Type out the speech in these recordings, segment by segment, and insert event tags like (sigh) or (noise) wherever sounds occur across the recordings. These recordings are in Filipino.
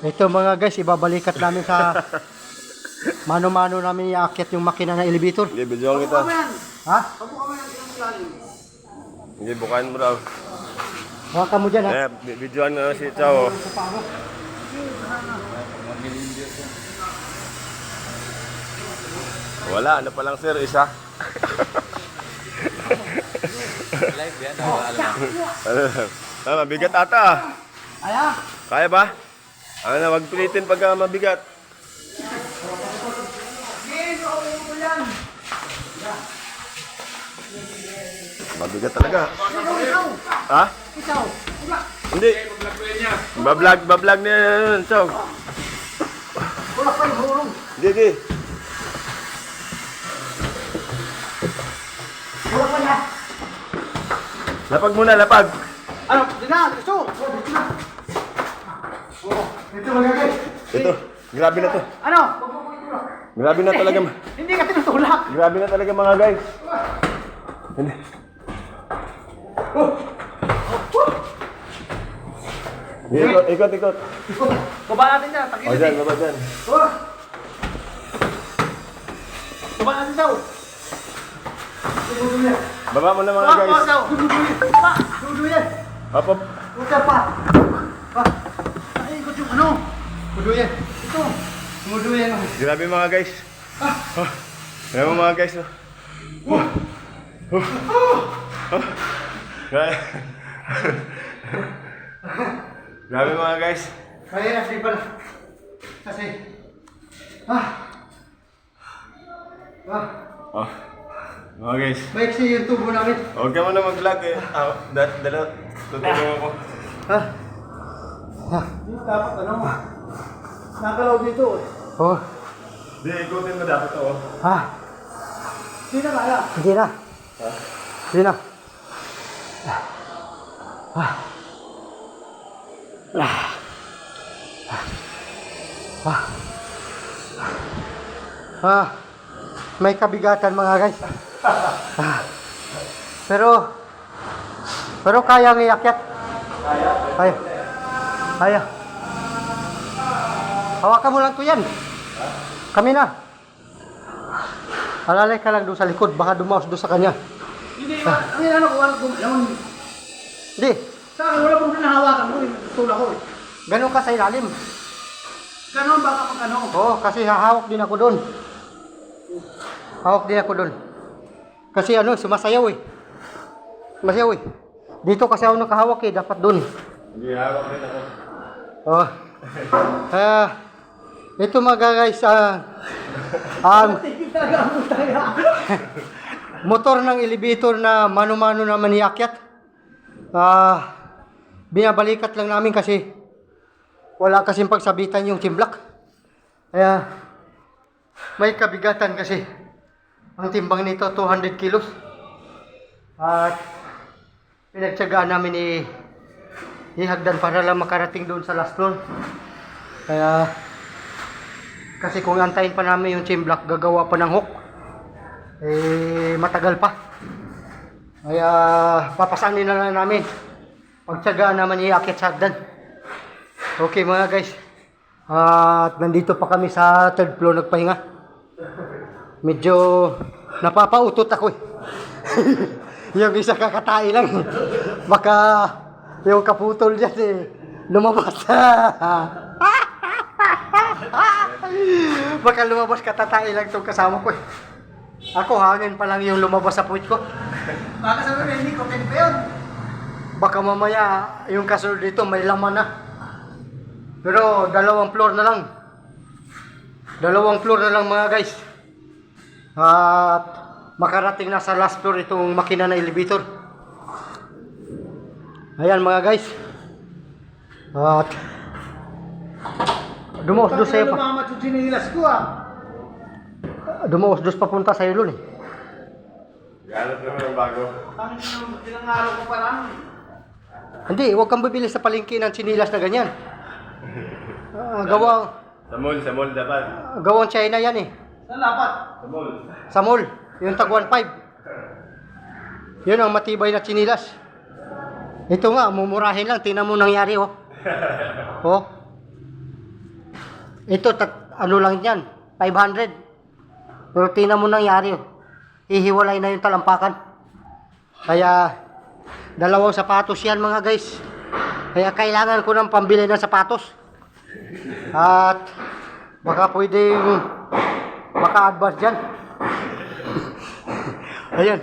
Ito mga guys, ibabalikat namin sa (laughs) mano-mano namin iaakit yung makina ng elevator. Sige, videoan kita. Ha? Sige, bukain mo daw. Hawakan mo dyan ha. Eh, bi- videoan na si Chao. Wala, ano pa lang sir, isa. Live yan, oh. Ano? Ah, mabigat ata. Aya! Kaya ba? Ano wag pilitin pagka mabigat. Mabigat talaga. Ha? Ikaw! Hindi. Bablog, bablog niya yun, Chow. Wala pa yung hurong! Hindi, hindi. Wala pa na! Lapag muna, lapag. Ano? Di na! Ito! Oh, ito mga guys! Ito, grabe na to. Ano? Grabe na talaga. Hindi ka tinutulak! Grabe na talaga mga guys. Hindi. Ikot, ikot, ikot. Baba natin yan! O Takilid dyan, baba dyan. Oh! Baba natin daw! Duduyan! Baba mo na mga Ah, ah, guys. daw! Duduyan! Pa! Duduyan! Hop, hop. Huwag pa! Pa! Ay, ikot yung ano! Duduyan! Ito! Duduyan! Grabe mga guys. Oh, grabe mga guys. Oh. Oh. Oh. Oh. Grabe. Grabe mga guys. Kaya na, sipal. Kasi... Ah! Ah! Oh. Mga guys. Maiksi yung tubo namin. Huwag ka muna mag-vlog eh. Ah, da- dala, tutulungan ko. Ah! Ah! Hindi dapat ano, nakalaw dito. Oh! Hindi, ikutin mo dapat to. oh. Ah! Hindi na kaya. Hindi na. Hindi na. Ah. Ah. Ah. Ah. May kabigatan mga guys. Ah. Pero pero kaya ng iakyat. Kaya? Kaya. Kaya. Hawakan mo lang to yan. Kami na. Alalay ka lang doon sa likod, baka dumaos doon sa kanya. Hindi, ma- ang ano ko, ano ko, ano, Hindi, sa akin wala pong pinahawakan ko, tulak ko. eh. ganun ka sa ilalim. Ganon baka pag ano, Oo, kasi hahawak din ako doon. Hawak din ako doon. Kasi ano, sumasayaw eh. Sumasayaw eh. Dito kasi ako nakahawak eh, dapat doon. Hindi, hawak rin ako. Oh. Ah, ito mga guys, ah, ang tayo. motor ng elevator na mano-mano naman iakyat. Ah, binabalikat lang namin kasi wala kasing pagsabitan yung timblak. Kaya may kabigatan kasi. Ang timbang nito 200 kilos. At pinagtsagaan namin i ihagdan para lang makarating doon sa last floor. Kaya kasi kung antayin pa namin yung timblak, gagawa pa ng hook eh matagal pa. Kaya papasanin na lang namin. Pagtsagaan naman iakit sa hagdan. Okay mga guys. At nandito pa kami sa third floor nagpahinga. Medyo napapautot ako eh. (laughs) yung isa kakatay lang. Baka yung kaputol dyan eh lumabas. (laughs) Baka lumabas katatay lang itong kasama ko eh. Ako hangin pa lang yung lumabas sa puwit ko. Baka sabi mo, hindi ko pa yun. Baka mamaya yung kasunod dito may laman na. Pero dalawang floor na lang. Dalawang floor na lang mga guys. At makarating na sa last floor itong makina na elevator. Ayan mga guys. At dumaos dos sa'yo pa. Lumamat yung sinilas ko ah. Dumaos dos papunta sa'yo dun eh. Ganap naman ang bago. Ang ilang araw ko pa lang. Hindi, huwag kang bibili sa palengke ng sinilas na ganyan. Ah, gawang, Sa mall, sa mall dapat. gawang China yan eh. Saan dapat? Sa mall. Sa mall, yung tag 1.5. Yun ang matibay na chinilas. Ito nga, mumurahin lang. Tingnan mo nangyari, oh. (laughs) Oh. Ito, tat, ano lang yan, 500. Pero tingnan mo nangyari. oh. Hihiwalay na yung talampakan. Kaya, dalawang sapatos yan mga guys. Kaya kailangan ko ng pambili ng sapatos. At, baka pwedeng maka-advance dyan. (laughs) Ayan,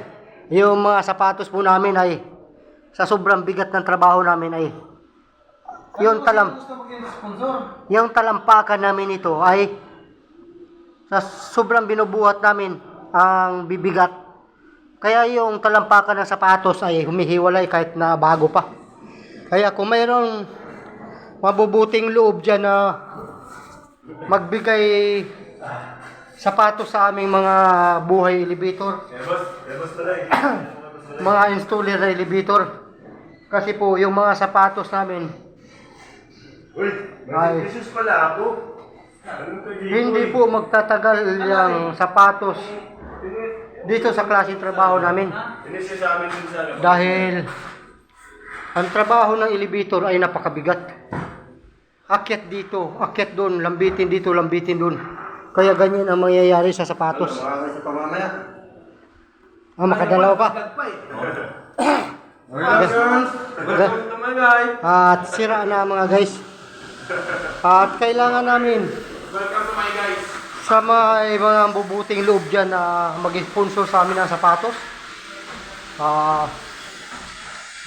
yung mga sapatos po namin ay sa sobrang bigat ng trabaho namin ay yung talam yung talampakan namin ito ay sa sobrang binubuhat namin ang bibigat. Kaya yung talampakan ng sapatos ay humihiwalay kahit na bago pa. Kaya kung mayroong mabubuting loob dyan na magbigay sapatos sa aming mga buhay elevator, (clears throat) mga installer na elevator. Kasi po yung mga sapatos namin Uy, Ay. Jesus pala ako. Hindi po magtatagal yung sapatos dito sa klase trabaho namin. Ano. Dahil ang trabaho ng elevator ay napakabigat. Akyat dito, akyat doon, lambitin dito, lambitin doon. Kaya ganyan ang mangyayari sa sapatos. Pamamaya. Ah, makadalaw pa. (clears throat) At sira na mga guys. At kailangan namin Welcome sa mga, mga bubuting loob dyan na mag-sponsor sa amin ng sapatos. Ah,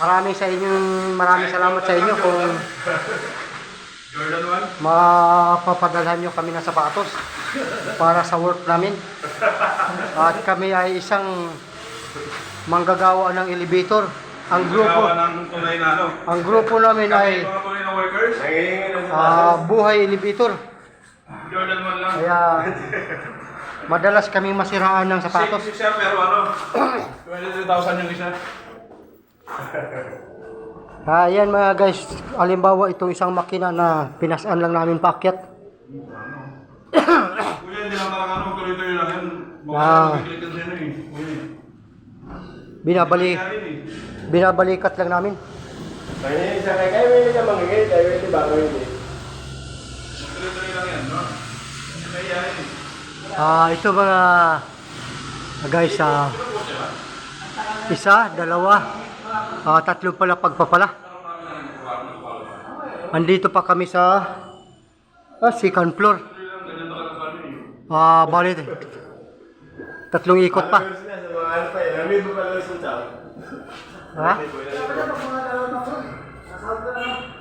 maraming sa inyo, maraming salamat sa inyo kung Jordan 1. mapapadalhan nyo kami ng sapatos para sa work namin. At kami ay isang manggagawa ng elevator. Ang grupo, ng tunay na ano. ang grupo namin ay ah, buhay elevator. Jordan 1 lang. Kaya madalas kaming masiraan ng sapatos. Sapatos. siya pero ano, 23,000 yung isa. Ah, yan mga guys, alimbawa itong isang makina na pinasaan lang namin paakyat. Kuya, hindi lang talaga ano, tuloy-tuloy lang yan. Baka Ah. inyo eh. Kuya. Binabali, eh. Binabalikat lang namin. Nangingi sa kay kaya may ka mangingit. Kaya may bago hindi. Tuloy-tuloy lang yan, no? Eh. Ah, ito mga guys, ah, isa, dalawa, ah, tatlo pala pagpapala. Andito pa kami sa ah, second floor. Ah, bali, tatlong ikot pa. Eh. Ha?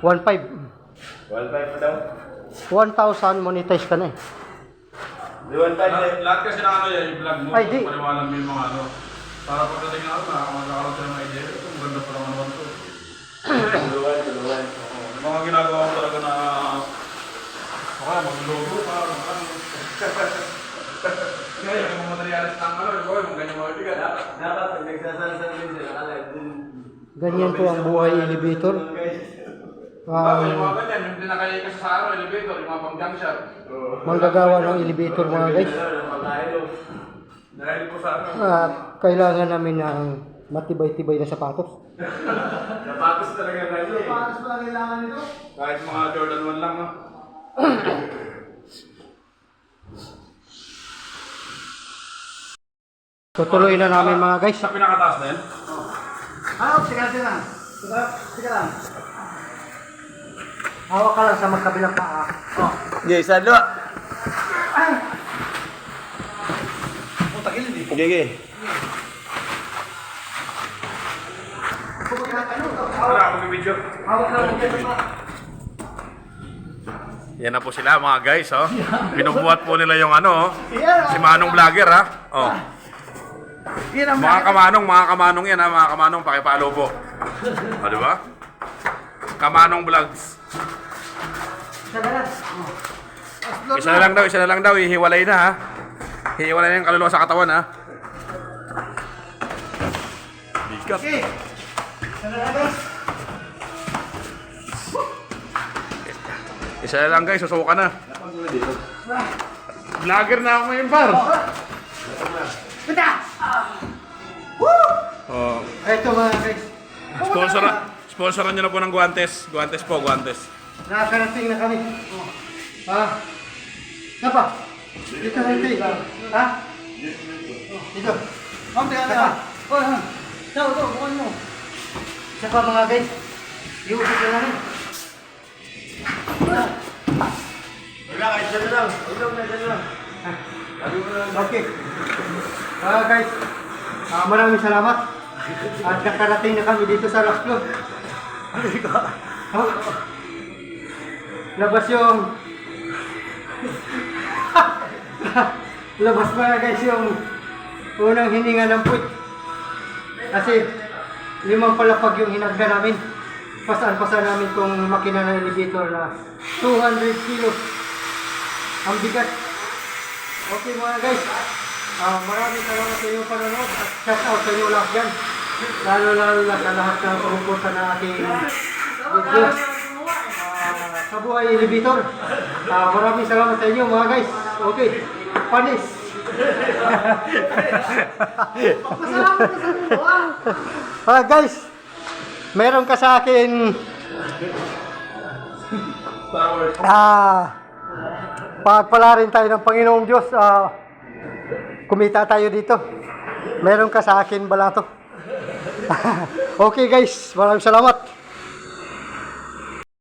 1.5. 1.5 pa daw. 1,000 monetize ka na eh. Di 1.5 Lahat, eh. lahat kasi na ano yan, i-vlog mo. Ay, di. Paliwanag mo yung mga ano. Para pagdating na ako, nakakamaglakaroon sila ng idea. Ito, ang ganda pa naman naman to. Tulungan, tulungan. Yung mga ginagawa ko talaga na ako, mag-logo pa, mag ano. Kaya yung mga materialis ng ano, yung mga ganyan mga bigat. Dapat pag nagsasalsal din sila, nakalive din. Ganyan po ang buhay elevator. Bago yung Ah, mga ganyan, yung pinakaya kasi sa araw, elevator, yung mga pang jump shot. manggagawa ng elevator mga guys. Dahil po sa Ah, kailangan namin ng matibay-tibay na sapatos. (laughs) Napatos talaga na yun eh. Paano ba kailangan nito? kahit mga Jordan 1 lang, no? (coughs) Tutuloy na namin mga guys. Sa pinakataas na yan. Ano? Teka lang, teka lang. Teka, teka lang. Hawak ka lang sa magkabilang paa. Oh. Okay, sa dua. Ay! Okay, okay. Video. Hawak lang dyan pa. Yan na po sila mga guys, oh. (laughs) Binubuhat po nila yung ano, oh. Yan, Si Manong Vlogger, ha? Oh. Yan ang Mga kamanong, mga kamanong yan, ha? Mga kamanong, pakipalo po. O, di ba? Kamanong Vlogs. Isa na lang daw, isa na lang daw, hihiwalay na, ha? Hihiwalay na yung kaluluwa sa katawan, ha? Bigat. Okay. Sana na guys. Isa na lang guys, susuka na. Vlogger na ako ngayon, par. Kita! Oh. Ito mga guys. Sponsor sponsoran niyo na po ng guantes. Guantes po, guantes. Nakakarating na kami. Ah, Napa? Dito na ito eh. Ha? Dito. Ma'am, teka teka. Oh, ha. Ito, ito, bukan mo. Isa pa mga guys. Iusap na namin. Wala, kahit dyan na lang. Huwag lang, dyan na lang. Okay. Ah guys, ah, maraming salamat. At nakarating na kami dito sa Las Club. Oh. Labas yung... (laughs) Labas pa guys yung unang hininga ng puwit. Kasi limang palapag yung hinagda namin. Pasaan-pasaan namin tong makina ng elevator na 200 kilos. Ang bigat. Okay mga guys, Ah, maraming salamat sa inyong panonood at shout out sa inyo lahat dyan. Lalo lalo na sa lahat ng pumupunta na ating video. Ah, sa buhay elevator. Ah, maraming salamat sa inyo mga guys. Okay, panis. (laughs) Ah, guys, meron ka sa akin Ah, pagpala rin tayo ng Panginoong Diyos. Ah, kumita tayo dito. Meron ka sa akin balato. (laughs) okay guys, maraming salamat.